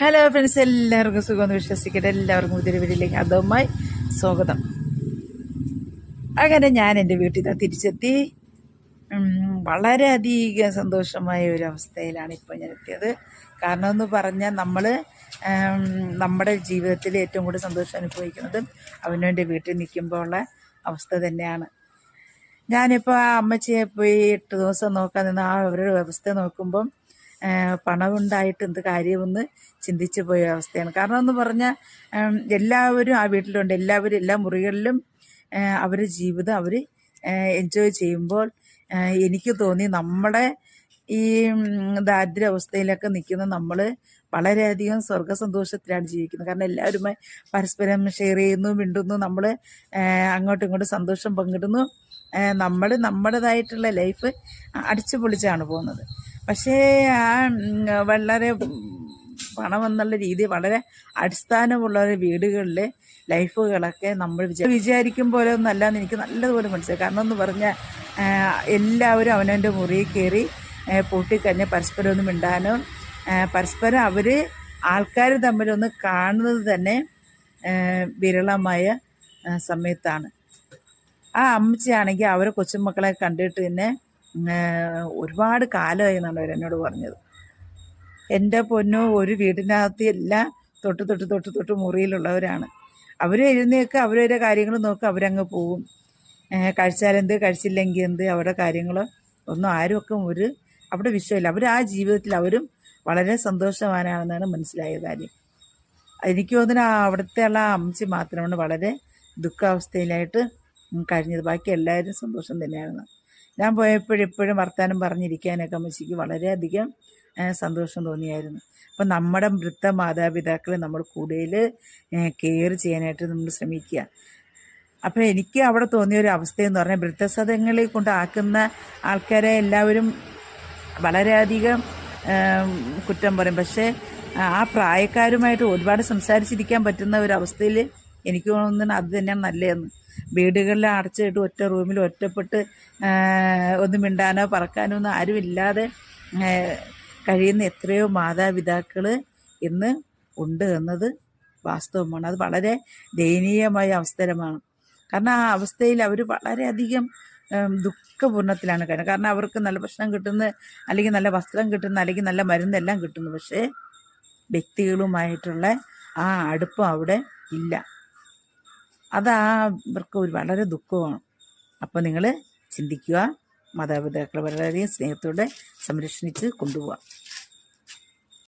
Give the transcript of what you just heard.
Hello friends എല്ലാവർക്കും സുഖമെന്ന് വിശ്വസിക്കട്ടെ. എല്ലാവർക്കും പുതിയൊരു വീട്ടിലേക്ക് അതുമായി സ്വാഗതം. അങ്ങനെ ഞാൻ എന്റെ വീട്ടിൽ നിന്ന് തിരിച്ചെത്തി. വളരെയധികം സന്തോഷമായ ഒരു അവസ്ഥയിലാണ് ഇപ്പോൾ ഞാൻ എത്തിയത്. കാരണം എന്ന് പറഞ്ഞാൽ നമ്മൾ നമ്മുടെ ജീവിതത്തിൽ ഏറ്റവും കൂടുതൽ സന്തോഷം അനുഭവിക്കുന്നത് അവനവന്റെ വീട്ടിൽ നിൽക്കുമ്പോൾ ഉള്ള അവസ്ഥ തന്നെയാണ്. ഞാനിപ്പോൾ ആ അമ്മച്ചിയെ പോയി എട്ട് ദിവസം നോക്കാൻ നിന്ന് ആ അവരുടെ വ്യവസ്ഥ നോക്കുമ്പം പണമുണ്ടായിട്ട് എന്ത് കാര്യമെന്ന് ചിന്തിച്ചു പോയ അവസ്ഥയാണ്. കാരണം എന്ന് പറഞ്ഞാൽ എല്ലാവരും ആ വീട്ടിലുണ്ട്. എല്ലാവരും എല്ലാ മുറികളിലും അവരുടെ ജീവിതം അവർ എൻജോയ് ചെയ്യുമ്പോൾ എനിക്ക് തോന്നി നമ്മുടെ ഈ ദാരിദ്ര്യാവസ്ഥയിലൊക്കെ നിൽക്കുന്ന നമ്മൾ വളരെയധികം സ്വർഗസന്തോഷത്തിലാണ് ജീവിക്കുന്നത്. കാരണം എല്ലാവരുമായി പരസ്പരം ഷെയർ ചെയ്യുന്നു മിണ്ടുന്നു നമ്മൾ അങ്ങോട്ടും ഇങ്ങോട്ടും സന്തോഷം പങ്കിടുന്നു. നമ്മൾ നമ്മുടേതായിട്ടുള്ള ലൈഫ് അടിച്ചു പൊളിച്ചാണ് പോകുന്നത്. പക്ഷേ ആ വളരെ പണം എന്നുള്ള രീതി വളരെ അടിസ്ഥാനമുള്ള വീടുകളിലെ ലൈഫുകളൊക്കെ നമ്മൾ വിചാ വിചാരിക്കും പോലെ ഒന്നല്ല അല്ലാന്ന് എനിക്ക് നല്ലതുപോലെ മനസ്സിലായി. കാരണം എന്ന് പറഞ്ഞാൽ എല്ലാവരും അവനവന്റെ മുറിയിൽ കയറി പൂട്ടിക്കഴിഞ്ഞ് പരസ്പരം ഒന്ന് മിണ്ടാനോ പരസ്പരം അവർ ആൾക്കാർ തമ്മിലൊന്ന് കാണുന്നത് തന്നെ വിരളമായ സമയത്താണ്. ആ അമ്മച്ചിയാണെങ്കിൽ അവരെ കൊച്ചുമക്കളെ കണ്ടിട്ട് തന്നെ ഒരുപാട് കാലമായി എന്നാണ് അവരെന്നോട് പറഞ്ഞത്. എന്റെ പൊന്നു ഒരു വീടിനകത്ത് എല്ലാം തൊട്ട് തൊട്ട് തൊട്ട് തൊട്ട് മുറിയിലുള്ളവരാണ്. അവർ എഴുന്നേൽക്കുക അവരവരെ കാര്യങ്ങൾ നോക്കുക അവരങ്ങ് പോകും കഴിച്ചാലെന്ത് കഴിച്ചില്ലെങ്കിൽ എന്ത് അവരുടെ കാര്യങ്ങൾ ഒന്നും ആരുമൊക്കെ ഒരു അവിടെ വിഷയമില്ല അവർ ആ ജീവിതത്തിൽ അവരും വളരെ സന്തോഷവാനാണെന്നാണ് മനസ്സിലായ കാര്യം. എനിക്ക് തോന്നുന്നു അവിടുത്തെ ഉള്ള അമ്മച്ചി മാത്രമാണ് വളരെ ദുഃഖാവസ്ഥയിലായിട്ട് കഴിഞ്ഞത്. ബാക്കി എല്ലാവരും സന്തോഷം തന്നെയായിരുന്നു ഞാൻ പോയപ്പോഴെപ്പോഴും വർത്തമാനം പറഞ്ഞിരിക്കാനൊക്കെ അമ്മച്ചിക്ക് വളരെയധികം സന്തോഷം തോന്നിയായിരുന്നു. അപ്പം നമ്മുടെ വൃദ്ധ മാതാപിതാക്കളെ നമ്മൾ കൂടുതൽ കെയർ ചെയ്യാനായിട്ട് നമ്മൾ ശ്രമിക്കുക അപ്പം എനിക്ക് അവിടെ തോന്നിയ ഒരു അവസ്ഥയെന്ന് പറഞ്ഞാൽ വൃദ്ധസദനങ്ങളിൽ കൊണ്ടാക്കുന്ന ആൾക്കാരെ എല്ലാവരും വളരെയധികം കുറ്റം പറയും. പക്ഷേ ആ പ്രായക്കാരുമായിട്ട് ഒരുപാട് സംസാരിച്ചിരിക്കാൻ പറ്റുന്ന ഒരു അവസ്ഥയിൽ എനിക്ക് തോന്നുന്നു അത് തന്നെയാണ് നല്ലതെന്ന്. വീടുകളിൽ അടച്ചിട്ട് ഒറ്റ റൂമിൽ ഒറ്റപ്പെട്ട് ഒന്ന് മിണ്ടാനോ പറക്കാനോ ഒന്നും ആരുമില്ലാതെ കഴിയുന്ന എത്രയോ മാതാപിതാക്കൾ ഇന്ന് ഉണ്ട് എന്നത് വാസ്തവമാണ്. അത് വളരെ ദയനീയമായ അവസരമാണ്. കാരണം ആ അവസ്ഥയിൽ അവർ വളരെയധികം ദുഃഖപൂർണത്തിലാണ് കഴിയുന്നത്. കാരണം അവർക്ക് നല്ല ഭക്ഷണം കിട്ടുന്ന അല്ലെങ്കിൽ നല്ല വസ്ത്രം കിട്ടുന്ന അല്ലെങ്കിൽ നല്ല മരുന്നെല്ലാം കിട്ടുന്നു. പക്ഷേ വ്യക്തികളുമായിട്ടുള്ള ആ അടുപ്പം അവിടെ ഇല്ല. അത് ആ ഇവർക്ക് ഒരു വളരെ ദുഃഖമാണ്. അപ്പോൾ നിങ്ങൾ ചിന്തിക്കുക മാതാപിതാക്കളെ വളരെയധികം സ്നേഹത്തോടെ സംരക്ഷിച്ച് കൊണ്ടുപോകാം